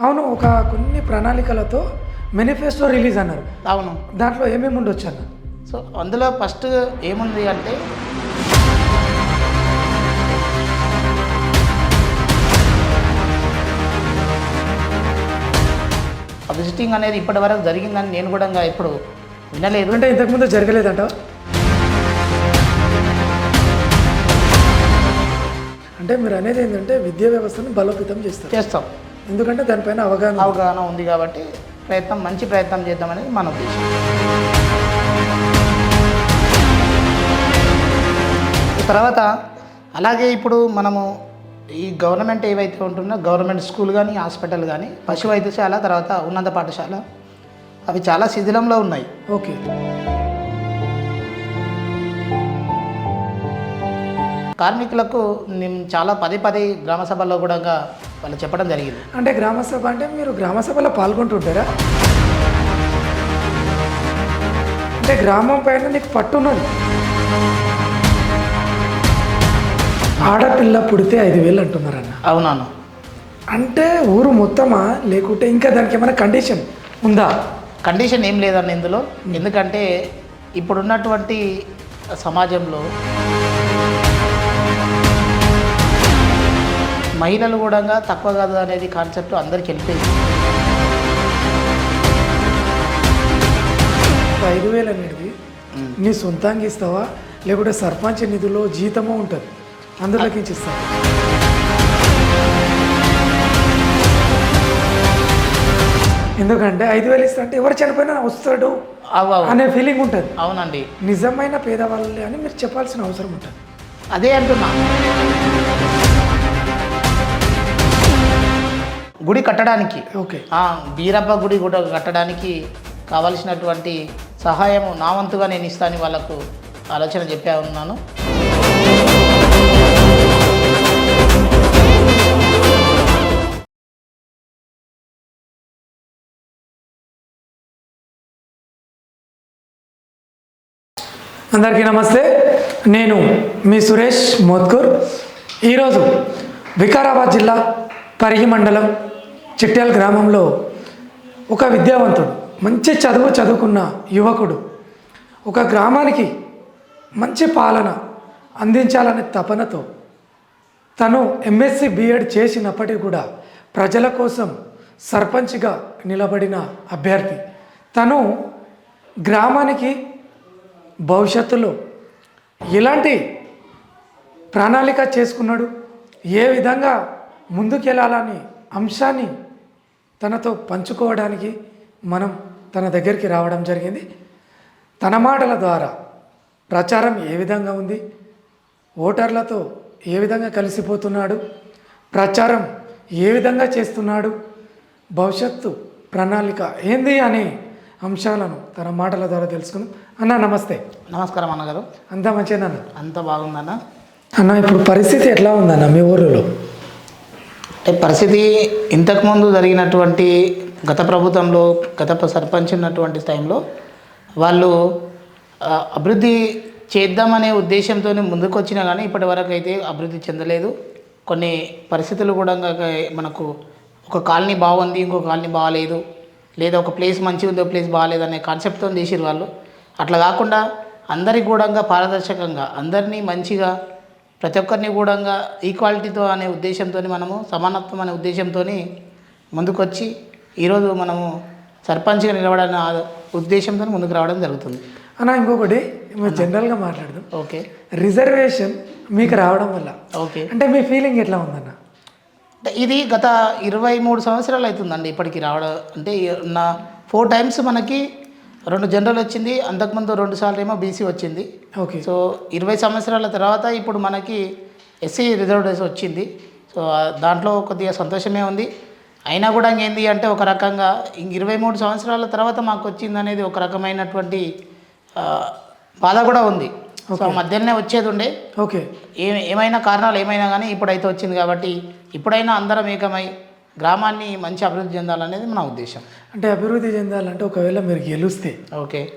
అవును ఒక కొన్ని ప్రణాళికలతో మేనిఫెస్టో రిలీజ్ అన్నారు. అవును. దాంట్లో ఏమేమి ఉండొచ్చు అన్న? సో అందులో ఫస్ట్ ఏముంది అంటే విజిటింగ్ అనేది ఇప్పటి వరకు జరిగిందని నేను కూడా ఇప్పుడు వినలేదు. అంటే ఇంతకుముందు జరగలేదంట? అంటే మీరు అనేది ఏంటంటే విద్యా వ్యవస్థను బలోపేతం చేస్తారు. చేస్తాం. ఎందుకంటే దానిపైన అవగాహన. అవగాహన ఉంది కాబట్టి ప్రయత్నం మంచి ప్రయత్నం చేద్దామనేది మన ఉద్దేశం. తర్వాత అలాగే ఇప్పుడు మనము ఈ గవర్నమెంట్ ఏవైతే ఉంటుందో గవర్నమెంట్ స్కూల్ కానీ హాస్పిటల్ కానీ పశు వైద్యశాల తర్వాత ఉన్నత పాఠశాల అవి చాలా శిథిలంలో ఉన్నాయి. ఓకే. కార్మికులకు నేను చాలా పదే పదే గ్రామ సభల్లో కూడా వాళ్ళు చెప్పడం జరిగింది. అంటే గ్రామ సభ అంటే మీరు గ్రామ సభలో పాల్గొంటుంటారా? అంటే గ్రామం పైన నీకు పట్టున్నది ఆడపిల్ల పుడితే ఐదు వేలు అంటున్నారన్న. అవునాను అంటే ఊరు మొత్తమా? లేకుంటే ఇంకా దానికి ఏమైనా కండిషన్ ఉందా? కండిషన్ ఏం లేదండి ఇందులో. ఎందుకంటే ఇప్పుడున్నటువంటి సమాజంలో మహిళలు కూడా తక్కువ కాదు అనేది కాన్సెప్ట్ అందరికి వెళ్ళిపోయింది ఐదు వేలు అనేది నీ సొంతంగా ఇస్తావా? లేకుంటే సర్పంచ్ నిధిలో జీతమో ఉంటుంది. అందులోకి ఇస్తావా ఎందుకంటే ఐదు వేలు ఇస్తా అంటే ఎవరు చనిపోయినా వస్తాడు. అనే ఫీలింగ్ ఉంటుంది. అవునండి. నిజమైన పేదవాళ్ళే అని మీరు చెప్పాల్సిన అవసరం ఉంటుంది. అదే అంటున్నా. గుడి కట్టడానికి ఓకే. ఆ, బీరప్ప గుడి కూడా కట్టడానికి కావలసినటువంటి సహాయము నా వంతుగా నేను ఇస్తాను వాళ్ళకు ఆలోచన చెప్పా ఉన్నాను. అందరికీ నమస్తే. నేను మీ సురేష్ మోత్కూర్. ఈరోజు వికారాబాద్ జిల్లా పరిగి మండలం చిట్యాల గ్రామంలో ఒక విద్యావంతుడు మంచి చదువు చదువుకున్న యువకుడు. ఒక గ్రామానికి మంచి పాలన అందించాలనే తపనతో తను ఎంఎస్సి బిఎడ్ చేసినప్పటికీ కూడా ప్రజల కోసం సర్పంచ్గా నిలబడిన అభ్యర్థి. తను గ్రామానికి భవిష్యత్తులో ఎలాంటి ప్రణాళిక చేసుకున్నాడు ఏ విధంగా ముందుకెళ్ళాలని అంశాన్ని తనతో పంచుకోవడానికి మనం తన దగ్గరికి రావడం జరిగింది. తన మాటల ద్వారా ప్రచారం ఏ విధంగా ఉంది? ఓటర్లతో ఏ విధంగా కలిసిపోతున్నాడు? ప్రచారం ఏ విధంగా చేస్తున్నాడు? భవిష్యత్తు ప్రణాళిక ఏంది అనే అంశాలను తన మాటల ద్వారా తెలుసుకుందాం. అన్న నమస్తే. నమస్కారం అన్నగారు అంతా మంచిగా అన్న? అంత బాగుందన్న. అన్న ఇప్పుడు పరిస్థితి ఎట్లా ఉందన్న మీ ఊరిలో అంటే పరిస్థితి ఇంతకుముందు జరిగినటువంటి గత ప్రభుత్వంలో గత సర్పంచ్ ఉన్నటువంటి టైంలో వాళ్ళు అభివృద్ధి చేద్దామనే ఉద్దేశంతో ముందుకు వచ్చినా కానీ ఇప్పటి వరకు అయితే అభివృద్ధి చెందలేదు. కొన్ని పరిస్థితులు కూడా మనకు ఒక కాలనీ బాగుంది ఇంకో కాలనీ బాగాలేదు లేదా ఒక ప్లేస్ మంచిగా ఉంది ఒక ప్లేస్ బాగాలేదు అనే కాన్సెప్ట్తో చేసిరు వాళ్ళు. అట్లా కాకుండా అందరికి కూడా పారదర్శకంగా అందరినీ మంచిగా ప్రతి ఒక్కరిని కూడా ఈక్వాలిటీతో అనే ఉద్దేశంతో మనము సమానత్వం అనే ఉద్దేశంతో ముందుకొచ్చి ఈరోజు మనము సర్పంచ్గా నిలబడన్న ఉద్దేశంతో ముందుకు రావడం జరుగుతుంది. అన్న ఇంకొకటి మేము జనరల్గా మాట్లాడదాం. ఓకే. రిజర్వేషన్ మీకు రావడం వల్ల ఓకే. అంటే మీ ఫీలింగ్ ఎట్లా ఉందన్న? అంటే ఇది గత ఇరవై మూడు సంవత్సరాలు అవుతుందండి ఇప్పటికి రావడం. అంటే నా ఫోర్ టైమ్స్ మనకి రెండు జనరల్ వచ్చింది అంతకుముందు రెండు సార్లు ఏమో బీసీ వచ్చింది. ఓకే. సో ఇరవై సంవత్సరాల తర్వాత ఇప్పుడు మనకి ఎస్సీ రిజర్వ్డ్ వచ్చింది. సో దాంట్లో కొద్దిగా సంతోషమే ఉంది. అయినా కూడా ఇంకేంది అంటే ఒక రకంగా ఇంక ఇరవై మూడు సంవత్సరాల తర్వాత మాకు వచ్చింది అనేది ఒక రకమైనటువంటి బాధ కూడా ఉంది. సో మధ్యలోనే వచ్చేది ఉండే. ఓకే. ఏ ఏమైనా కారణాలు ఏమైనా కానీ ఇప్పుడైతే వచ్చింది కాబట్టి ఇప్పుడైనా అందరం ఏకమై గ్రామాన్ని మంచి అభివృద్ధి చెందాలనేది మన ఉద్దేశం. అంటే అభివృద్ధి చెందాలంటే ఒకవేళ మీరు గెలుస్తే ఓకే.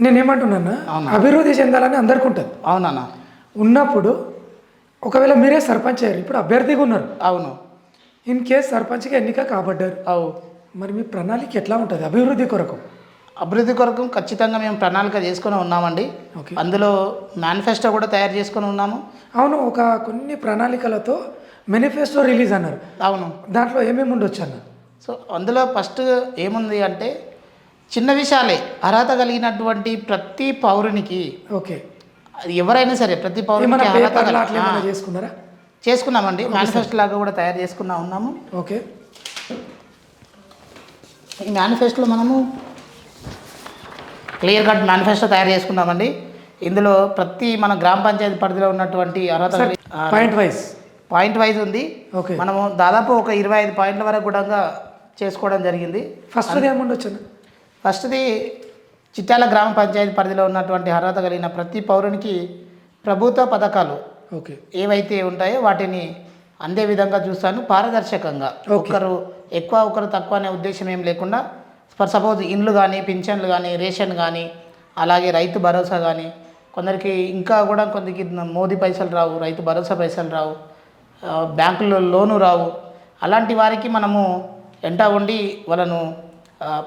నేనేమంటున్నా అవునా. అభివృద్ధి చెందాలని అందరికీ ఉంటుంది అవునన్నా. ఉన్నప్పుడు ఒకవేళ మీరే సర్పంచ్ అయ్యారు ఇప్పుడు అభ్యర్థిగా ఉన్నారు. అవును. ఇన్ కేస్ సర్పంచ్గా ఎన్నిక కాబడ్డారు అవు. మరి మీ ప్రణాళిక ఎట్లా ఉంటుంది? అభివృద్ధి కొరకు. అభివృద్ధి కొరకు ఖచ్చితంగా మేము ప్రణాళిక చేసుకొని ఉన్నామండి. ఓకే. అందులో మేనిఫెస్టో కూడా తయారు చేసుకొని ఉన్నాము. అవును ఒక కొన్ని ప్రణాళికలతో మేనిఫెస్టో రిలీజ్ అన్నారు. అవును. దాంట్లో ఏమేమి ఉండొచ్చు అన్న? సో అందులో ఫస్ట్ ఏముంది అంటే చిన్న విషయాలే. అర్హత కలిగినటువంటి ప్రతి పౌరునికి ఓకే. అది ఎవరైనా సరే ప్రతి పౌరునికి చేసుకున్నారా? చేసుకున్నామండి. మేనిఫెస్టో లాగా కూడా తయారు చేసుకున్నా ఉన్నాము. ఓకే. ఈ మేనిఫెస్టోలో మనము క్లియర్ కట్ మేనిఫెస్టో తయారు చేసుకున్నామండి. ఇందులో ప్రతి మన గ్రామ పంచాయతీ పరిధిలో ఉన్నటువంటి అర్హత పాయింట్ వైజ్ పాయింట్ వైజ్ ఉంది. ఓకే. మనము దాదాపు ఒక ఇరవై ఐదు పాయింట్ల వరకు కూడా చేసుకోవడం జరిగింది. ఫస్ట్ ఏముండొచ్చు అన్న ఫస్ట్ది చిట్యాల గ్రామ పంచాయతీ పరిధిలో ఉన్నటువంటి అర్హత కలిగిన ప్రతి పౌరునికి ప్రభుత్వ పథకాలు ఓకే. ఏవైతే ఉంటాయో వాటిని అందే విధంగా చూస్తాను. పారదర్శకంగా ఒకరు ఎక్కువ ఒకరు తక్కువ అనే ఉద్దేశం ఏం లేకుండా ఫర్ సపోజ్ ఇండ్లు కానీ పింఛన్లు కానీ రేషన్ కానీ అలాగే రైతు భరోసా కానీ కొందరికి ఇంకా కూడా కొందరికి మోదీ పైసలు రావు రైతు భరోసా పైసలు రావు. బ్యాంకులో లోను రావు. అలాంటి వారికి మనము ఎంట ఉండి వాళ్ళను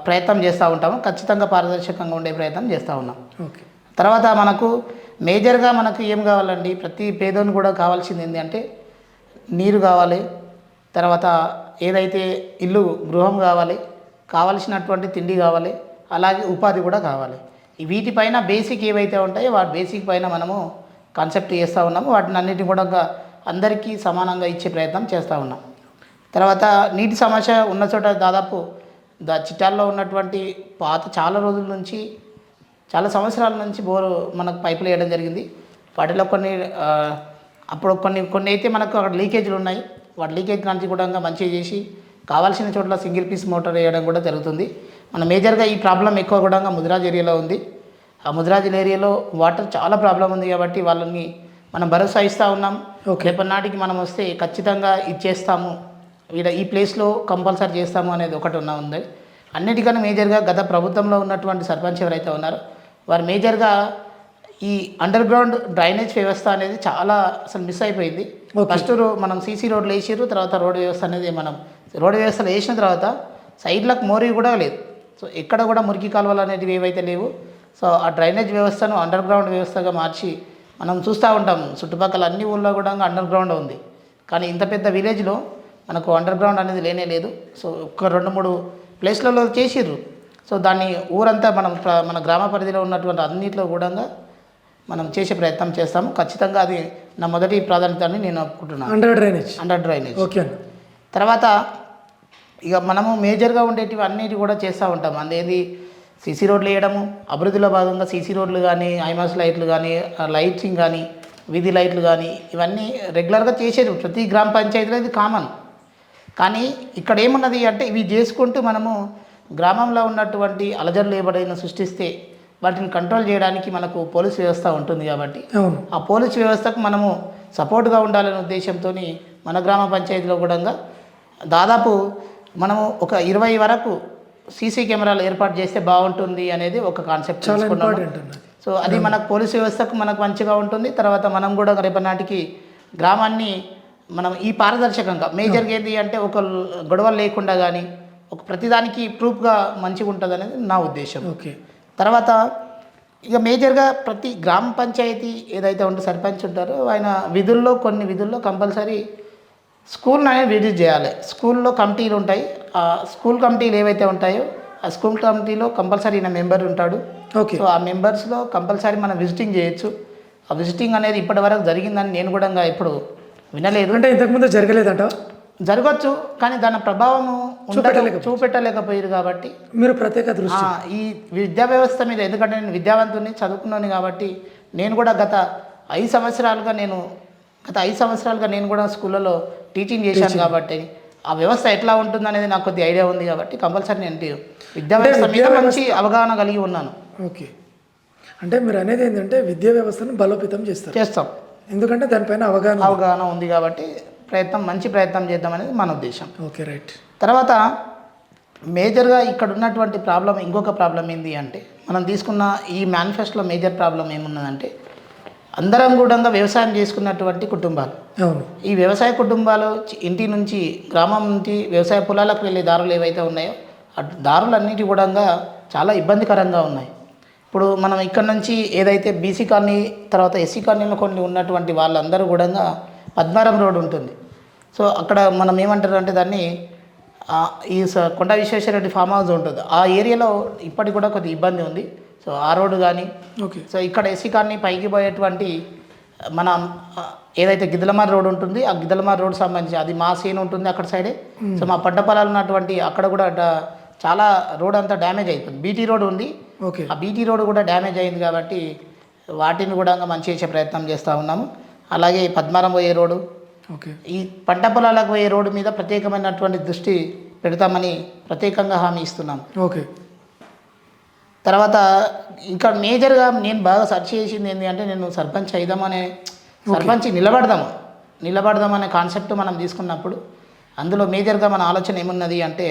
ప్రయత్నం చేస్తూ ఉంటాము. ఖచ్చితంగా పారదర్శకంగా ఉండే ప్రయత్నం చేస్తూ ఉన్నాం. ఓకే. తర్వాత మనకు మేజర్గా మనకు ఏం కావాలండి? ప్రతి పేదోని కూడా కావాల్సింది ఏంటి అంటే నీరు కావాలి. తర్వాత ఏదైతే ఇల్లు గృహం కావాలి కావలసినటువంటి తిండి కావాలి అలాగే ఉపాధి కూడా కావాలి. వీటిపైన బేసిక్ ఏవైతే ఉంటాయో వాటి బేసిక్ పైన మనము కాన్సెప్ట్ చేస్తూ ఉన్నాము. వాటిని అన్నిటిని కూడా ఒక అందరికీ సమానంగా ఇచ్చే ప్రయత్నం చేస్తూ ఉన్నాం. తర్వాత నీటి సమస్య ఉన్న చోట దాదాపు దా చిట్టాల్లో ఉన్నటువంటి పాత చాలా రోజుల నుంచి చాలా సంవత్సరాల నుంచి బోరు మనకు పైపులు వేయడం జరిగింది. వాటిలో కొన్ని అప్పుడు కొన్ని కొన్ని అయితే మనకు అక్కడ లీకేజ్లు ఉన్నాయి. వాటి లీకేజ్ నుంచి కూడా మంచిగా చేసి కావాల్సిన చోట్ల సింగిల్ పీస్ మోటార్ వేయడం కూడా జరుగుతుంది. మన మేజర్గా ఈ ప్రాబ్లం ఎక్కువ కూడా ముదిరాజ్ ఏరియాలో ఉంది. ఆ ముదిరాజ్ ఏరియాలో వాటర్ చాలా ప్రాబ్లం ఉంది కాబట్టి వాళ్ళని మనం భరోసా ఇస్తూ ఉన్నాం. రేపటి నాటికి మనం వస్తే ఖచ్చితంగా ఇచ్చేస్తాము. వీడ ఈ ప్లేస్లో కంపల్సరీ చేస్తాము అనేది ఒకటి ఉన్న ఉంది. అన్నిటికన్నా మేజర్గా గత ప్రభుత్వంలో ఉన్నటువంటి సర్పంచ్ ఎవరైతే ఉన్నారో వారు మేజర్గా ఈ అండర్ గ్రౌండ్ డ్రైనేజ్ వ్యవస్థ అనేది చాలా అసలు మిస్ అయిపోయింది. ఫస్ట్ మనం సీసీ రోడ్లు వేసారు తర్వాత రోడ్ వ్యవస్థ అనేది మనం రోడ్ వ్యవస్థలు వేసిన తర్వాత సైడ్లకు మోరీ కూడా లేదు. సో ఎక్కడ కూడా మురికి కాలువలు అనేటివి ఏవైతే లేవు సో ఆ డ్రైనేజ్ వ్యవస్థను అండర్ గ్రౌండ్ వ్యవస్థగా మార్చి మనం చూస్తూ ఉంటాం చుట్టుపక్కల అన్ని ఊళ్ళో కూడా అండర్ గ్రౌండ్ ఉంది. కానీ ఇంత పెద్ద విలేజ్లో మనకు అండర్ గ్రౌండ్ అనేది లేనే లేదు. సో ఒక రెండు మూడు ప్లేస్లలో చేసిర్రు. సో దాన్ని ఊరంతా మనం మన గ్రామ పరిధిలో ఉన్నటువంటి అన్నింటిలో కూడా మనం చేసే ప్రయత్నం చేస్తాము. ఖచ్చితంగా అది నా మొదటి ప్రాధాన్యత అని నేను ఒప్పుకుంటున్నాను under drainage under drainage okay తర్వాత ఇక మనము మేజర్గా ఉండేటివి అన్నిటి కూడా చేస్తూ ఉంటాం. అందేది? సీసీ రోడ్లు వేయడము అభివృద్ధిలో భాగంగా సీసీ రోడ్లు కానీ ఐమాస్ లైట్లు కానీ లైటింగ్ కానీ వీధి లైట్లు కానీ ఇవన్నీ రెగ్యులర్గా చేసేది ప్రతి గ్రామ పంచాయతీలో ఇది కామన్. కానీ ఇక్కడ ఏమున్నది అంటే ఇవి చేసుకుంటూ మనము గ్రామంలో ఉన్నటువంటి అలజడులు ఏబడైనా సృష్టిస్తే వాటిని కంట్రోల్ చేయడానికి మనకు పోలీస్ వ్యవస్థ ఉంటుంది కాబట్టి ఆ పోలీస్ వ్యవస్థకు మనము సపోర్ట్గా ఉండాలనే ఉద్దేశంతో మన గ్రామ పంచాయతీలో కూడా దాదాపు మనము ఒక ఇరవై వరకు సీసీ కెమెరాలు ఏర్పాటు చేస్తే బాగుంటుంది అనేది ఒక కాన్సెప్ట్ సో అది మనకు పోలీస్ వ్యవస్థకు మనకు మంచిగా ఉంటుంది. తర్వాత మనం కూడా రేపటి నాటికి గ్రామాన్ని మనం ఈ పారదర్శకంగా మేజర్గా ఏంటి అంటే ఒక గొడవలు లేకుండా కానీ ఒక ప్రతిదానికి ప్రూఫ్గా మంచిగా ఉంటుంది అనేది నా ఉద్దేశం. ఓకే. తర్వాత ఇక మేజర్గా ప్రతి గ్రామ పంచాయతీ ఏదైతే ఉంటే సర్పంచ్ ఉంటారో ఆయన విధుల్లో కొన్ని విధుల్లో కంపల్సరీ స్కూల్ అనేది విజిట్ చేయాలి. స్కూల్లో కమిటీలు ఉంటాయి. ఆ స్కూల్ కమిటీలు ఏవైతే ఉంటాయో ఆ స్కూల్ కమిటీలో కంపల్సరీ ఈయన మెంబర్ ఉంటాడు. ఓకే. సో ఆ మెంబర్స్లో కంపల్సరీ మనం విజిటింగ్ చేయొచ్చు. ఆ విజిటింగ్ అనేది ఇప్పటివరకు జరిగిందని నేను కూడా ఇంకా ఇప్పుడు వినలేదు. అంటే ఇంతకుముందు జరగలేదంట? జరగచ్చు కానీ దాని చూపెట్టలేకపో- చూపెట్టలేకపోయారు. కాబట్టి. మీరు ప్రత్యేక దృష్టి. ఈ విద్యా వ్యవస్థ మీద ఎందుకంటే నేను విద్యావంతుని చదువుకున్నాను కాబట్టి నేను కూడా గత ఐదు సంవత్సరాలుగా నేను గత ఐదు సంవత్సరాలుగా నేను కూడా స్కూళ్ళలో టీచింగ్ చేశాను కాబట్టి ఆ వ్యవస్థ ఎట్లా ఉంటుంది అనేది నాకు కొద్ది ఐడియా ఉంది కాబట్టి కంపల్సరీ నేను విద్యా వ్యవస్థ మీద మంచి అవగాహన కలిగి ఉన్నాను. ఓకే. అంటే మీరు అనేది ఏంటంటే విద్యా వ్యవస్థను బలోపేతం చేస్తారు. చేస్తాం. ఎందుకంటే దానిపైన అవగాహన. అవగాహన ఉంది కాబట్టి ప్రయత్నం మంచి ప్రయత్నం చేద్దాం అనేది మన ఉద్దేశం. Okay right. తర్వాత మేజర్గా ఇక్కడ ఉన్నటువంటి ప్రాబ్లం ఇంకొక ప్రాబ్లం ఏంటి అంటే మనం తీసుకున్న ఈ మేనిఫెస్టోలో మేజర్ ప్రాబ్లం ఏమున్నదంటే అందరం కూడా వ్యవసాయం చేసుకున్నటువంటి కుటుంబాలు. అవును. ఈ వ్యవసాయ కుటుంబాలు ఇంటి నుంచి గ్రామం నుంచి వ్యవసాయ పొలాలకు వెళ్ళే దారులు ఏవైతే ఉన్నాయో ఆ దారులన్నిటి కూడా చాలా ఇబ్బందికరంగా ఉన్నాయి. ఇప్పుడు మనం ఇక్కడ నుంచి ఏదైతే బీసీ కాలనీ తర్వాత ఎస్సీ కాలనీలో కొన్ని ఉన్నటువంటి వాళ్ళందరూ కూడా పద్మారం రోడ్ ఉంటుంది. సో అక్కడ మనం ఏమంటారు అంటే దాన్ని ఈ స- కొండ విశ్వేశ్వరరెడ్డి ఫామ్ హౌస్ ఉంటుంది. ఆ ఏరియాలో ఇప్పటికి కూడా కొద్ది ఇబ్బంది ఉంది. సో ఆ రోడ్డు కానీ ఓకే. సో ఇక్కడ ఎస్సీ కాలనీ పైకి పోయేటువంటి మన ఏదైతే గిద్దలమార్ రోడ్ ఉంటుంది ఆ గిద్దలమార్ రోడ్ సంబంధించి అది మా సీన్ ఉంటుంది అక్కడ సైడే. సో మా పంట పొలాలు ఉన్నటువంటి అక్కడ కూడా చాలా రోడ్ అంతా డ్యామేజ్ అయిపోయింది. బీటీ రోడ్ ఉంది. ఓకే. ఆ బీటీ రోడ్ కూడా డ్యామేజ్ అయింది కాబట్టి వాటిని కూడా మంచి చేసే ప్రయత్నం చేస్తూ ఉన్నాము. అలాగే పద్మారం పోయే రోడ్డు. ఓకే. ఈ పంట పొలాలకు పోయే రోడ్డు మీద ప్రత్యేకమైనటువంటి దృష్టి పెడతామని ప్రత్యేకంగా హామీ ఇస్తున్నాము. ఓకే. తర్వాత ఇంకా మేజర్గా నేను బాగా సెర్చ్ చేసింది ఏంటి అంటే నేను సర్పంచ్ అయిదామనే సర్పంచ్ నిలబడదాము. నిలబడదామనే కాన్సెప్ట్ మనం తీసుకున్నప్పుడు అందులో మేజర్గా మన ఆలోచన ఏమున్నది అంటే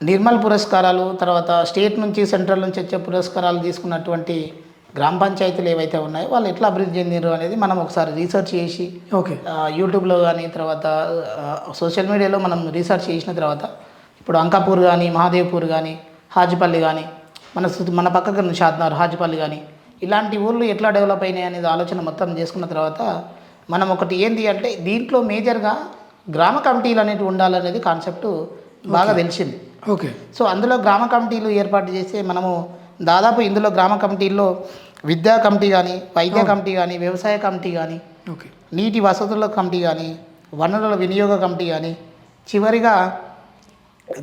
నిర్మల్ పురస్కారాలు తర్వాత స్టేట్ నుంచి సెంట్రల్ నుంచి వచ్చే పురస్కారాలు తీసుకున్నటువంటి గ్రామ పంచాయతీలు ఏవైతే ఉన్నాయో వాళ్ళు ఎట్లా అభివృద్ధి చెందినారు అనేది మనం ఒకసారి రీసెర్చ్ చేసి ఓకే. యూట్యూబ్లో కానీ తర్వాత సోషల్ మీడియాలో మనం రీసెర్చ్ చేసిన తర్వాత ఇప్పుడు అంకాపూర్ కానీ మహాదేవ్పూర్ కానీ హాజిపల్లి కానీ మన మన పక్కకు ఉన్న షాద్నగర్ హాజిపల్లి కానీ ఇలాంటి ఊళ్ళు ఎట్లా డెవలప్ అయినాయి అనేది ఆలోచన మొత్తం చేసుకున్న తర్వాత మనం ఒకటి ఏంటి అంటే దీంట్లో మేజర్గా గ్రామ కమిటీలు అనేవి ఉండాలనేది కాన్సెప్ట్ బాగా తెలిసింది. ఓకే. సో అందులో గ్రామ కమిటీలు ఏర్పాటు చేస్తే మనము దాదాపు ఇందులో గ్రామ కమిటీల్లో విద్యా కమిటీ కానీ వైద్య కమిటీ కానీ వ్యవసాయ కమిటీ కానీ ఓకే. నీటి వసతుల కమిటీ కానీ వనరుల వినియోగ కమిటీ కానీ చివరిగా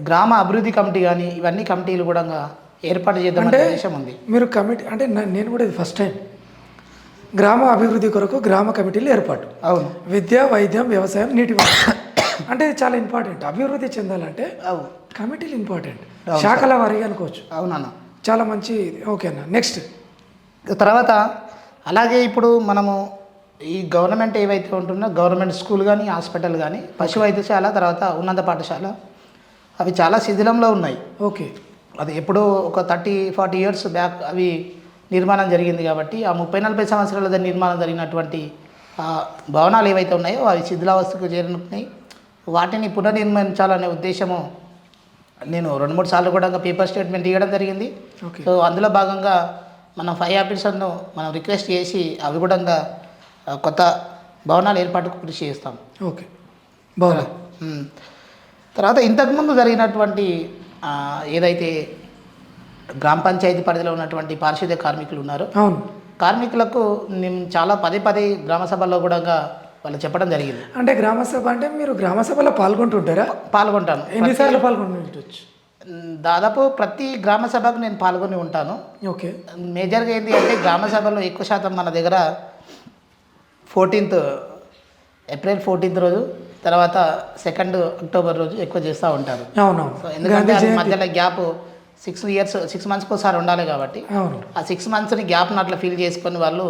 గ్రామ అభివృద్ధి కమిటీ కానీ ఇవన్నీ కమిటీలు కూడా ఏర్పాటు అంటే- ఉద్దేశం ఉంది. మీరు కమిటీ అంటే నేను కూడా ఇది ఫస్ట్ టైం గ్రామ అభివృద్ధి కొరకు గ్రామ కమిటీలు ఏర్పాటు. అవును. విద్య వైద్యం వ్యవసాయం నీటి. అంటే ఇది చాలా ఇంపార్టెంట్ అభివృద్ధి చెందాలంటే అవును కమిటీలు ఇంపార్టెంట్ శాఖల వారీగా అనుకోవచ్చు. అవునన్న. చాలా మంచి ఓకే అన్న. నెక్స్ట్ తర్వాత అలాగే ఇప్పుడు మనము ఈ గవర్నమెంట్ ఏవైతే ఉంటుందో గవర్నమెంట్ స్కూల్ కానీ హాస్పిటల్ కానీ పశు వైద్యశాల తర్వాత ఉన్నత పాఠశాల అవి చాలా శిథిలంలో ఉన్నాయి. ఓకే. అది ఎప్పుడో ఒక థర్టీ ఫార్టీ ఇయర్స్ బ్యాక్ అవి నిర్మాణం జరిగింది కాబట్టి ఆ ముప్పై నలభై సంవత్సరాల నిర్మాణం జరిగినటువంటి భవనాలు ఏవైతే ఉన్నాయో అవి శిథిలావస్థకు చేరుతున్నాయి వాటిని పునర్నిర్మించాలనే ఉద్దేశము నేను రెండు మూడు సార్లు కూడా పేపర్ స్టేట్మెంట్ ఇవ్వడం జరిగింది. ఓకే. సో అందులో భాగంగా మనం ఫైవ్ ఆఫీసర్ను మనం రిక్వెస్ట్ చేసి అవి కూడా కొత్త భవనాలు ఏర్పాటుకు కృషి చేస్తాం. ఓకే. ఉమ్. తర్వాత ఇంతకుముందు జరిగినటువంటి ఏదైతే గ్రామ పంచాయతీ పరిధిలో ఉన్నటువంటి పారిశుద్ధ్య కార్మికులు ఉన్నారో అవును. కార్మికులకు నేను చాలా పదే పదే గ్రామ సభల్లో కూడా వాళ్ళు చెప్పడం జరిగింది. అంటే గ్రామ సభ అంటే మీరు గ్రామ సభలో పాల్గొంటుంటారా? పాల్గొంటాను. ఎన్నిసార్లు పాల్గొంటుండొచ్చు దాదాపు ప్రతి గ్రామ సభకు నేను పాల్గొని ఉంటాను. ఓకే. మేజర్గా ఏంటి అంటే గ్రామ సభలో ఎక్కువ శాతం మన దగ్గర ఫోర్టీన్త్ ఏప్రిల్ ఫోర్టీన్త్ రోజు తర్వాత సెకండ్ అక్టోబర్ రోజు ఎక్కువ చేస్తూ ఉంటారు. సో అవునవును ఎందుకంటే మధ్యలో గ్యాప్ సిక్స్ ఇయర్స్ సిక్స్ మంత్స్కి ఒకసారి ఉండాలి కాబట్టి. అవును. ఆ సిక్స్ మంత్స్ని గ్యాప్ని అట్లా ఫీల్ చేసుకొని వాళ్ళు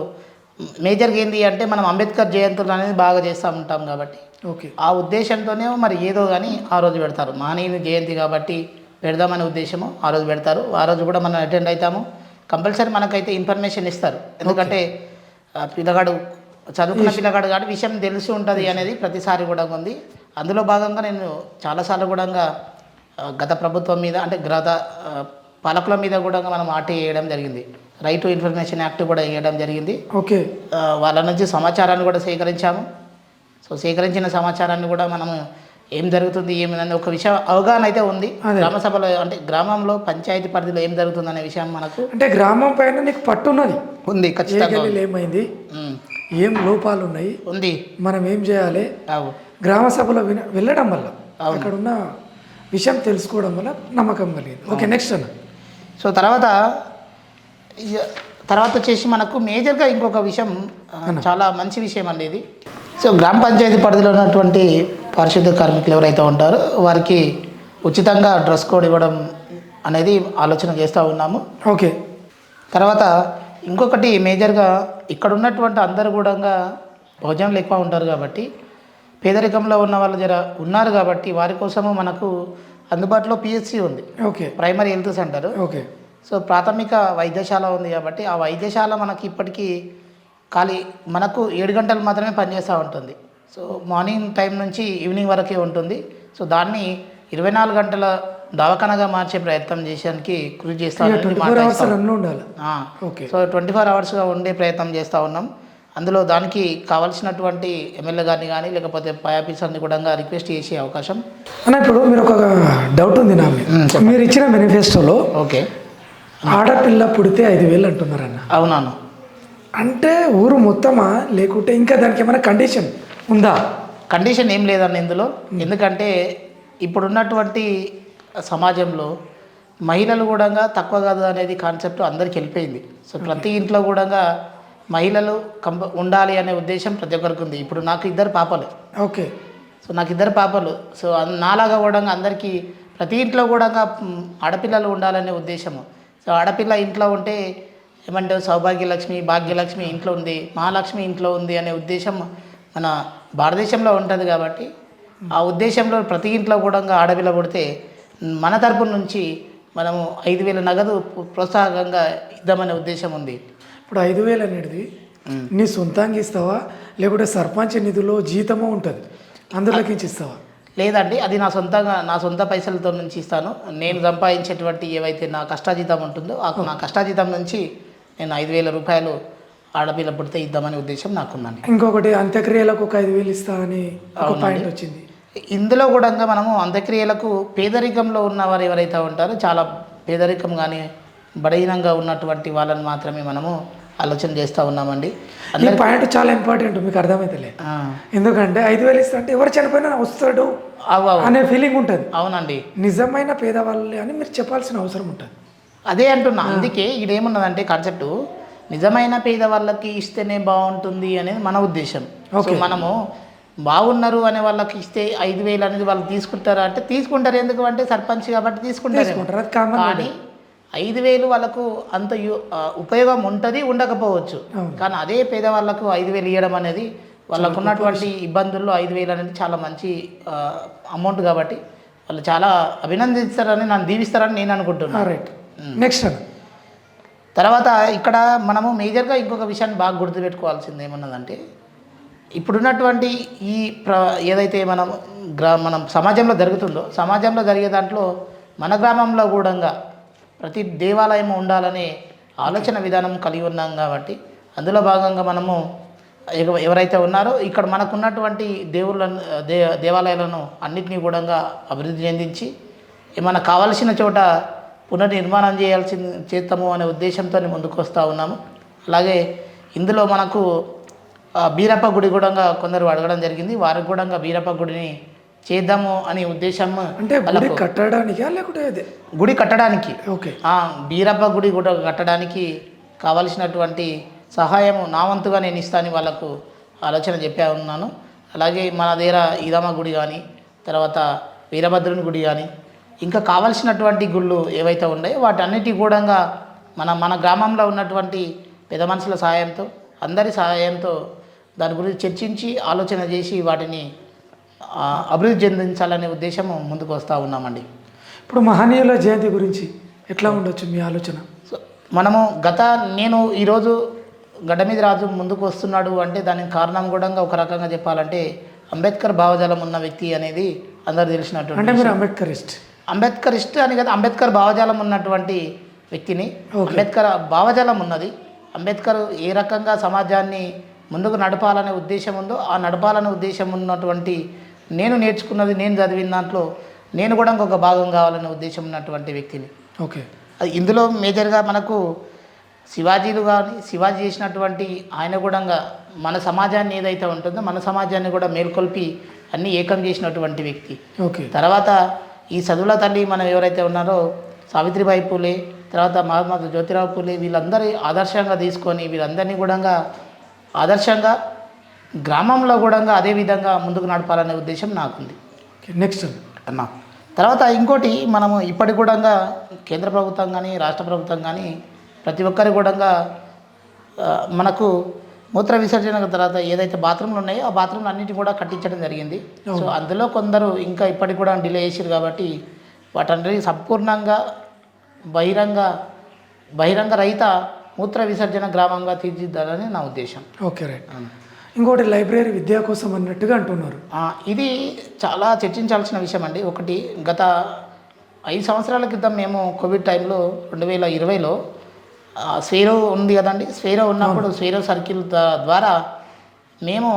మేజర్గా ఏంటి అంటే మనం అంబేద్కర్ జయంతులు అనేది బాగా చేస్తూ ఉంటాం కాబట్టి. ఓకే. ఆ ఉద్దేశంతోనే మరి ఏదో కానీ ఆ రోజు పెడతారు. మహనీయుని జయంతి కాబట్టి పెడదామనే ఉద్దేశము ఆ రోజు పెడతారు. ఆ రోజు కూడా మనం అటెండ్ అవుతాము కంపల్సరీ మనకైతే ఇన్ఫర్మేషన్ ఇస్తారు. ఎందుకంటే పిల్లగాడు చదువుకున్న పిల్లగాడు కాబట్టి విషయం తెలిసి ఉంటుంది అనేది ప్రతిసారి కూడా ఉంది. అందులో భాగంగా నేను చాలాసార్లు కూడా గత ప్రభుత్వం మీద అంటే గత పాలకుల మీద కూడా మనం ఆర్టీ వేయడం జరిగింది. రైట్ టు ఇన్ఫర్మేషన్ యాక్ట్ కూడా వేయడం జరిగింది. ఓకే. వాళ్ళ నుంచి సమాచారాన్ని కూడా సేకరించాము. సో సేకరించిన సమాచారాన్ని కూడా మనము ఏం జరుగుతుంది ఏమిదని ఒక విషయం అవగాహన అయితే ఉంది. గ్రామ సభలో అంటే గ్రామంలో పంచాయతీ పరిధిలో ఏం జరుగుతుంది అనే విషయం మనకు అంటే గ్రామం పైన నీకు పట్టున్నది ఉంది ఖచ్చితంగా ఏమైంది? ఏం లోపాలు ఉన్నాయి ఉంది. మనం ఏం చేయాలి? గ్రామ సభలో విన వెళ్ళడం వల్ల అక్కడ ఉన్న విషయం తెలుసుకోవడం వల్ల నమ్మకం కలిగింది. ఓకే నెక్స్ట్ అన్న. సో తర్వాత తర్వాత వచ్చేసి మనకు మేజర్గా ఇంకొక విషయం చాలా మంచి విషయం అండి ఇది. సో గ్రామ పంచాయతీ పరిధిలో ఉన్నటువంటి పారిశుద్ధ్య కార్మికులు ఎవరైతే ఉంటారో వారికి ఉచితంగా డ్రెస్ కోడ్ ఇవ్వడం అనేది ఆలోచన చేస్తూ ఉన్నాము. ఓకే. తర్వాత ఇంకొకటి మేజర్గా ఇక్కడ ఉన్నటువంటి అందరు కూడా భోజనాలు ఎక్కువ ఉంటారు కాబట్టి పేదరికంలో ఉన్న వాళ్ళు జర ఉన్నారు కాబట్టి వారి కోసము మనకు అందుబాటులో పిహెచ్సి ఉంది. Okay. Primary health centre okay. So ప్రాథమిక వైద్యశాల ఉంది కాబట్టి ఆ వైద్యశాల మనకి ఇప్పటికీ ఖాళీ మనకు ఏడు గంటలు మాత్రమే పనిచేస్తూ ఉంటుంది. సో మార్నింగ్ టైం నుంచి ఈవినింగ్ వరకే ఉంటుంది. సో దాన్ని ఇరవై నాలుగు గంటల దవాఖానగా మార్చే ప్రయత్నం చేసేదానికి కృషి ఓకే. సో ట్వంటీ ఫోర్ అవర్స్గా ఉండే ప్రయత్నం చేస్తూ ఉన్నాం. అందులో దానికి కావాల్సినటువంటి ఎమ్మెల్యే గారిని కానీ లేకపోతే పై ఆఫీసర్ని కూడా రిక్వెస్ట్ చేసే అవకాశం. అన్న ఇప్పుడు మీరు ఒక డౌట్ ఉంది నా. మీరు ఇచ్చిన మేనిఫెస్టోలో ఓకే. ఆడపిల్ల పుడితే ఐదు వేలు అంటున్నారన్న అవునాను అంటే ఊరు మొత్తమా? లేకుంటే ఇంకా దానికి ఏమైనా కండిషన్ ఉందా? కండిషన్ ఏం లేదన్న ఇందులో. ఎందుకంటే ఇప్పుడున్నటువంటి సమాజంలో మహిళలు కూడా తక్కువ కాదు అనేది కాన్సెప్ట్ అందరికి వెళ్ళిపోయింది. సో ప్రతి ఇంట్లో కూడా మహిళలు కంప ఉండాలి అనే ఉద్దేశం ప్రతి ఒక్కరికి ఉంది. ఇప్పుడు నాకు ఇద్దరు పాపలు. ఓకే. సో నాకు ఇద్దరు పాపలు. సో నాలాగా కూడా అందరికీ ప్రతి ఇంట్లో కూడా ఆడపిల్లలు ఉండాలనే ఉద్దేశము. సో ఆడపిల్ల ఇంట్లో ఉంటే ఏమంటారు సౌభాగ్యలక్ష్మి భాగ్యలక్ష్మి ఇంట్లో ఉంది మహాలక్ష్మి ఇంట్లో ఉంది అనే ఉద్దేశం మన భారతదేశంలో ఉంటుంది కాబట్టి ఆ ఉద్దేశంలో ప్రతి ఇంట్లో కూడా ఆడపిల్ల పుడితే మన తరపు నుంచి మనము ఐదు వేల నగదు ప్రోత్సాహకంగా ఇద్దామనే ఉద్దేశం ఉంది. ఇప్పుడు ఐదు వేలు అనేది నీ సొంతంగా ఇస్తావా? లేకుంటే సర్పంచ్ నిధిలో జీతము ఉంటుంది. అందులోకి ఇస్తావా? లేదండి అది నా సొంతంగా నా సొంత పైసలతో నుంచి ఇస్తాను. నేను సంపాదించేటువంటి ఏవైతే నా కష్టాజీతం ఉంటుందో ఆ నా కష్టాజీతం నుంచి నేను ఐదు వేల రూపాయలు ఆడపిల్ల పుడితే ఇద్దామనే ఉద్దేశం నాకుందండి. ఇంకొకటి అంత్యక్రియలకు ఒక ఐదు వేలు ఇస్తా అని ఒక పాయింట్ వచ్చింది. ఇందులో కూడా మనము అంత్యక్రియలకు పేదరికంలో ఉన్నవారు ఎవరైతే ఉంటారో చాలా పేదరికం కానీ బలహీనంగా ఉన్నటువంటి వాళ్ళని మాత్రమే మనము ఆలోచన చేస్తూ ఉన్నామండి. ఈ పాయింట్ చాలా ఇంపార్టెంట్ మీకు అర్థమైతలే. ఎందుకంటే ఐదు వేలు ఇస్తా అంటే ఎవరు చనిపోయినా వస్తాడు అనే ఫీలింగ్ ఉంటుంది. అవునండి. నిజమైన పేదవాళ్ళే అని మీరు చెప్పాల్సిన అవసరం ఉంటుంది. అదే అంటున్నా. అందుకే ఇదేమున్నదంటే కాన్సెప్ట్ నిజమైన పేదవాళ్ళకి ఇస్తేనే బాగుంటుంది అనేది మన ఉద్దేశం. మనము బాగున్నారు అనే వాళ్ళకి ఇస్తే ఐదు వేలు అనేది వాళ్ళు తీసుకుంటారా అంటే తీసుకుంటారు. ఎందుకు అంటే సర్పంచ్ కాబట్టి తీసుకుంటారు. కానీ ఐదు వేలు వాళ్ళకు అంత ఉపయోగం ఉంటుంది ఉండకపోవచ్చు. కానీ అదే పేదవాళ్ళకు ఐదు వేలు ఇవ్వడం అనేది వాళ్ళకు ఉన్నటువంటి ఇబ్బందుల్లో ఐదు వేలు అనేది చాలా మంచి అమౌంట్ కాబట్టి వాళ్ళు చాలా అభినందిస్తారని నన్ను దీవిస్తారని నేను అనుకుంటున్నాను. రైట్ నెక్స్ట్ తర్వాత ఇక్కడ మనము మేజర్గా ఇంకొక విషయాన్ని బాగా గుర్తుపెట్టుకోవాల్సింది ఏమన్నదంటే ఇప్పుడున్నటువంటి ఈ ప్ర ఏదైతే మనం గ్రా మనం సమాజంలో జరుగుతుందో సమాజంలో జరిగే దాంట్లో మన గ్రామంలో కూడా ప్రతి దేవాలయం ఉండాలనే ఆలోచన విధానం కలిగి ఉన్నాం కాబట్టి అందులో భాగంగా మనము ఎవరైతే ఉన్నారో ఇక్కడ మనకున్నటువంటి దేవుళ్ళను దే దేవాలయాలను అన్నిటినీ కూడా అభివృద్ధి చెందించి మనకు కావలసిన చోట పునర్నిర్మాణం చేయాల్సి చేస్తాము అనే ఉద్దేశంతో ముందుకు వస్తూ ఉన్నాము. అలాగే ఇందులో మనకు బీరప్ప గుడి కూడా కొందరు అడగడం జరిగింది. వారికి కూడా బీరప్ప గుడిని చేద్దాము అనే ఉద్దేశం అంటే గుడి కట్టడానికా లేకుంటే గుడి కట్టడానికి. ఓకే. ఆ, బీరప్ప గుడి కూడా కట్టడానికి కావలసినటువంటి సహాయం నా వంతుగా నేను ఇస్తాను వాళ్ళకు ఆలోచన చెప్పా ఉన్నాను. అలాగే మన దగ్గర ఈరమ్మ గుడి కానీ తర్వాత వీరభద్రుని గుడి కానీ ఇంకా కావలసినటువంటి గుళ్ళు ఏవైతే ఉన్నాయో వాటన్నిటి కూడా మన మన గ్రామంలో ఉన్నటువంటి పెద్ద మనుషుల సహాయంతో అందరి సహాయంతో దాని గురించి చర్చించి ఆలోచన చేసి వాటిని అభివృద్ధి చెందించాలనే ఉద్దేశం ముందుకు వస్తూ ఉన్నామండి. ఇప్పుడు మహనీయుల జయంతి గురించి ఎట్లా ఉండొచ్చు మీ ఆలోచన? మనము గత నేను ఈరోజు గడ్డ మీద రాజు ముందుకు వస్తున్నాడు అంటే దానికి కారణం కూడా ఒక రకంగా చెప్పాలంటే అంబేద్కర్ భావజాలం ఉన్న వ్యక్తి అనేది అందరు తెలిసినటువంటి అంటే మీరు అంబేద్కరిస్ట్. అంబేద్కర్ ఇష్ట అని కదా అంబేద్కర్ భావజాలం ఉన్నటువంటి వ్యక్తిని. అంబేద్కర్ భావజాలం ఉన్నది. అంబేద్కర్ ఏ రకంగా సమాజాన్ని ముందుకు నడపాలనే ఉద్దేశం ఉందో ఆ నడపాలనే ఉద్దేశం ఉన్నటువంటి నేను నేర్చుకున్నది నేను చదివిన దాంట్లో నేను కూడా ఒక భాగం కావాలనే ఉద్దేశం ఉన్నటువంటి వ్యక్తిని. ఓకే. అది ఇందులో మేజర్గా మనకు శివాజీలు కానీ శివాజీ చేసినటువంటి ఆయన కూడా మన సమాజాన్ని ఏదైతే ఉంటుందో మన సమాజాన్ని కూడా మేల్కొల్పి అన్నీ ఏకం చేసినటువంటి వ్యక్తి. ఓకే. తర్వాత ఈ చదువుల తల్లి మనం ఎవరైతే ఉన్నారో సావిత్రిబాయి పూలే తర్వాత మహాత్మా జ్యోతిరావు పూలే వీళ్ళందరి ఆదర్శంగా తీసుకొని వీళ్ళందరినీ కూడా ఆదర్శంగా గ్రామంలో కూడా అదే విధంగా ముందుకు నడపాలనే ఉద్దేశం నాకుంది. నెక్స్ట్ అన్న తర్వాత ఇంకోటి మనము ఇప్పటికి కూడా కేంద్ర ప్రభుత్వం కానీ రాష్ట్ర ప్రభుత్వం కానీ ప్రతి ఒక్కరి కూడా మనకు మూత్ర విసర్జన తర్వాత ఏదైతే బాత్రూమ్లు ఉన్నాయో ఆ బాత్రూమ్లు అన్నిటి కూడా కట్టించడం జరిగింది. సో అందులో కొందరు ఇంకా ఇప్పటికి కూడా డిలే చేసారు కాబట్టి వాటన్నిటి సంపూర్ణంగా బహిరంగ బహిరంగ రహిత మూత్ర విసర్జన గ్రామంగా తీర్చిదిద్దాలని నా ఉద్దేశం. Okay right. ఇంకోటి లైబ్రరీ విద్యా కోసం అన్నట్టుగా అంటున్నారు. ఇది చాలా చర్చించాల్సిన విషయం అండి ఒకటి గత ఐదు సంవత్సరాల క్రితం మేము కోవిడ్ టైంలో రెండు వేల ఇరవైలో స్వేరో ఉంది కదండి. స్వేరో ఉన్నప్పుడు స్వేరో సర్కిల్ ద్వారా మేము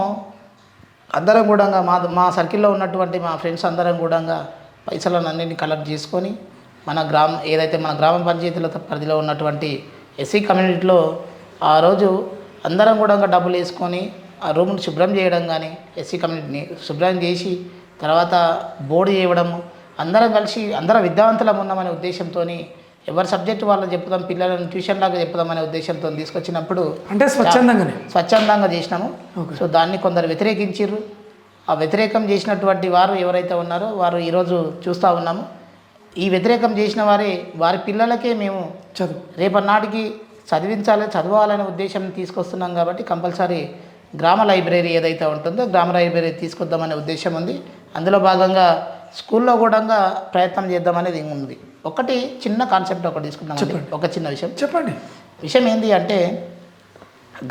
అందరం కూడా మా మా సర్కిల్లో ఉన్నటువంటి మా ఫ్రెండ్స్ అందరం కూడా పైసలను అన్నింటినీ కలెక్ట్ చేసుకొని మన గ్రామ ఏదైతే మన గ్రామ పంచాయతీల పరిధిలో ఉన్నటువంటి ఎస్సీ కమ్యూనిటీలో ఆ రోజు అందరం కూడా డబ్బులు వేసుకొని ఆ రూమ్ని శుభ్రం చేయడం కానీ ఎస్సీ కమ్యూనిటీని శుభ్రం చేసి తర్వాత బోర్డు చేయడము అందరం కలిసి అందరం విద్యావంతులం ఉన్నామనే ఉద్దేశంతో ఎవరి సబ్జెక్ట్ వాళ్ళని చెప్పుదాం పిల్లలను ట్యూషన్ లాగా చెప్పుదామనే ఉద్దేశంతో తీసుకొచ్చినప్పుడు అంటే స్వచ్ఛందంగానే? స్వచ్ఛందంగా చేసినాము. సో దాన్ని కొందరు వ్యతిరేకించారు ఆ వ్యతిరేకం చేసినటువంటి వారు ఎవరైతే ఉన్నారో వారు ఈరోజు చూస్తూ ఉన్నాము. ఈ వ్యతిరేకం చేసిన వారే వారి పిల్లలకే మేము చదువు. రేపటి నాటికి చదివించాలి చదవాలనే ఉద్దేశం తీసుకొస్తున్నాం కాబట్టి కంపల్సరీ గ్రామ లైబ్రరీ ఏదైతే ఉంటుందో గ్రామ లైబ్రరీ తీసుకొద్దామనే ఉద్దేశం ఉంది. అందులో భాగంగా స్కూల్లో కూడా ప్రయత్నం చేద్దామనేది ఉంది. ఒకటి చిన్న కాన్సెప్ట్ ఒకటి తీసుకుందాం ఒక చిన్న విషయం. చెప్పండి. విషయం ఏంటి అంటే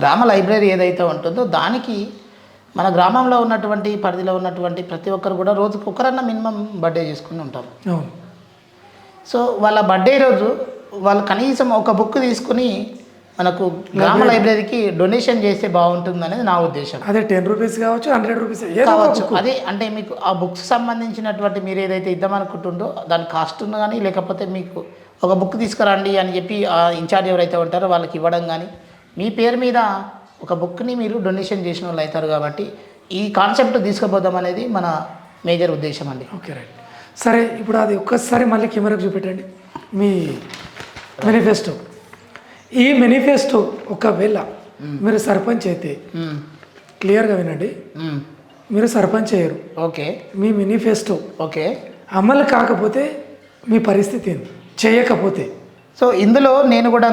గ్రామ లైబ్రరీ ఏదైతే ఉంటుందో దానికి మన గ్రామంలో ఉన్నటువంటి పరిధిలో ఉన్నటువంటి ప్రతి ఒక్కరు కూడా రోజుకు ఒకరన్నా మినిమం బర్త్డే చేసుకుని ఉంటారు. సో వాళ్ళ బర్త్డే రోజు వాళ్ళు కనీసం ఒక బుక్ తీసుకుని మనకు గ్రామ లైబ్రరీకి డొనేషన్ చేస్తే బాగుంటుంది అనేది నా ఉద్దేశం. అదే టెన్ రూపీస్ కావచ్చు హండ్రెడ్ రూపీస్ కావచ్చు. అదే అంటే మీకు ఆ బుక్స్ సంబంధించినటువంటి మీరు ఏదైతే ఇద్దామనుకుంటుందో దాని కాస్ట్ ఉన్న కానీ లేకపోతే మీకు ఒక బుక్ తీసుకురండి అని చెప్పి ఆ ఇన్ఛార్జ్ ఎవరైతే ఉంటారో వాళ్ళకి ఇవ్వడం కానీ మీ పేరు మీద ఒక బుక్ని మీరు డొనేషన్ చేసిన వాళ్ళు అవుతారు కాబట్టి ఈ కాన్సెప్ట్ తీసుకుపోదాం అనేది మన మేజర్ ఉద్దేశం అండి. Okay right. సరే ఇప్పుడు అది ఒక్కసారి మళ్ళీ కెమెరాకు చూపెట్టండి. మీ మేనిఫెస్టో. ఈ మేనిఫెస్టో ఒకవేళ మీరు సర్పంచ్ అయితే. క్లియర్గా వినండి. మీరు సర్పంచ్ అయ్యారు. ఓకే. మీ మేనిఫెస్టో ఓకే. అమలు కాకపోతే మీ పరిస్థితి ఏంది? చేయకపోతే. సో ఇందులో నేను కూడా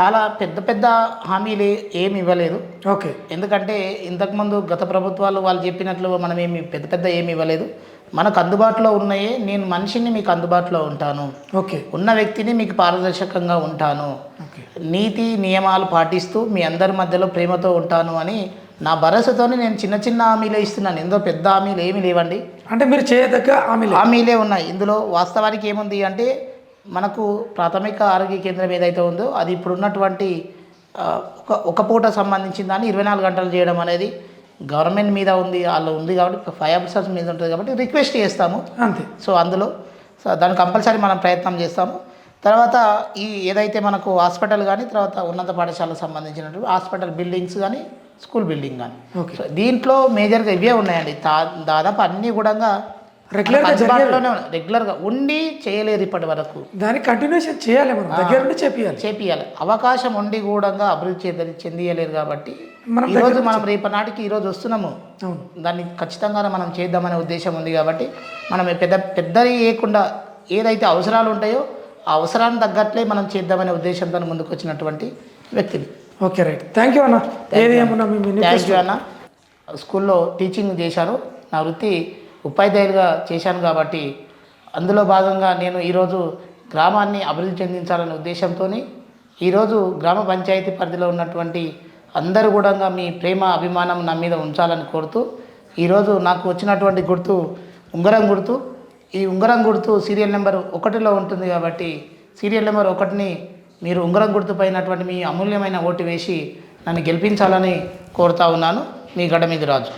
చాలా పెద్ద పెద్ద హామీలు ఏమి ఇవ్వలేదు. ఓకే. ఎందుకంటే ఇంతకుముందు గత ప్రభుత్వాలు వాళ్ళు చెప్పినట్లు మనం ఏమి పెద్ద పెద్ద ఏమి ఇవ్వలేదు. మనకు అందుబాటులో ఉన్నాయే నేను మనిషిని మీకు అందుబాటులో ఉంటాను. ఓకే. ఉన్న వ్యక్తిని మీకు పారదర్శకంగా ఉంటాను. నీతి నియమాలు పాటిస్తూ మీ అందరి మధ్యలో ప్రేమతో ఉంటాను అని నా భరోసాతోని నేను చిన్న చిన్న హామీలే ఇస్తున్నాను. ఎంతో పెద్ద హామీలు ఏమీ లేవండి. అంటే మీరు చేయదగ్గ ఆమె హామీలే ఉన్నాయి. ఇందులో వాస్తవానికి ఏముంది అంటే మనకు ప్రాథమిక ఆరోగ్య కేంద్రం ఏదైతే ఉందో అది ఇప్పుడు ఉన్నటువంటి ఒక ఒక పూట సంబంధించిన దాన్ని ఇరవై నాలుగు గంటలు చేయడం అనేది గవర్నమెంట్ మీద ఉంది వాళ్ళు ఉంది కాబట్టి ఫైవ్ ఆఫీసర్స్ మీద ఉంటుంది కాబట్టి రిక్వెస్ట్ చేస్తాము. అంతే. సో అందులో సో దాన్ని కంపల్సరీ మనం ప్రయత్నం చేస్తాము. తర్వాత ఈ ఏదైతే మనకు హాస్పిటల్ కానీ తర్వాత ఉన్నత పాఠశాలకు సంబంధించినటువంటి హాస్పిటల్ బిల్డింగ్స్ కానీ స్కూల్ బిల్డింగ్ కానీ. దీంట్లో మేజర్గా ఇవే ఉన్నాయండి. దా- దాదాపు అన్నీ కూడా రెగ్యులర్గా అందుబాటులోనే ఉన్నాయి రెగ్యులర్గా ఉండి చేయలేరు ఇప్పటి వరకు. దానికి కంటిన్యూషన్ చేయాలి మనం దగ్గర నుండి చేపియాలి చేపియాలి అవకాశం ఉండి కూడా అభివృద్ధి చెంది చెందియలేరు కాబట్టి మనం ఈరోజు మనం రేపటి నాటికి ఈరోజు వస్తున్నాము. అవును. దాన్ని ఖచ్చితంగా మనం చేద్దామనే ఉద్దేశం ఉంది కాబట్టి మనం పెద్ద పెద్దవి వేయకుండా ఏదైతే అవసరాలు ఉంటాయో ఆ అవసరాన్ని తగ్గట్లే మనం చేద్దామనే ఉద్దేశంతో ముందుకు వచ్చినటువంటి వ్యక్తిని. ఓకే రైట్ థ్యాంక్ యూ అన్న. ఏది ఏమన్నా మీ థ్యాంక్ యూ అన్న. స్కూల్లో టీచింగ్ చేశాను నా వృత్తి ఉపాధ్యాయులుగా చేశాను కాబట్టి అందులో భాగంగా నేను ఈరోజు గ్రామాన్ని అభివృద్ధి చెందించాలనే ఉద్దేశంతో ఈరోజు గ్రామ పంచాయతీ పరిధిలో ఉన్నటువంటి అందరూ కూడా మీ ప్రేమ అభిమానం నా మీద ఉంచాలని కోరుతూ ఈరోజు నాకు వచ్చినటువంటి గుర్తు ఉంగరం గుర్తు. ఈ ఉంగరం గుర్తు సీరియల్ నెంబర్ ఒకటిలో ఉంటుంది కాబట్టి సీరియల్ నెంబర్ ఒకటిని మీరు ఉంగరం గుర్తుపైనటువంటి మీ అమూల్యమైన ఓటు వేసి నన్ను గెలిపించాలని కోరుతా ఉన్నాను. మీ గడ మీద రాజు.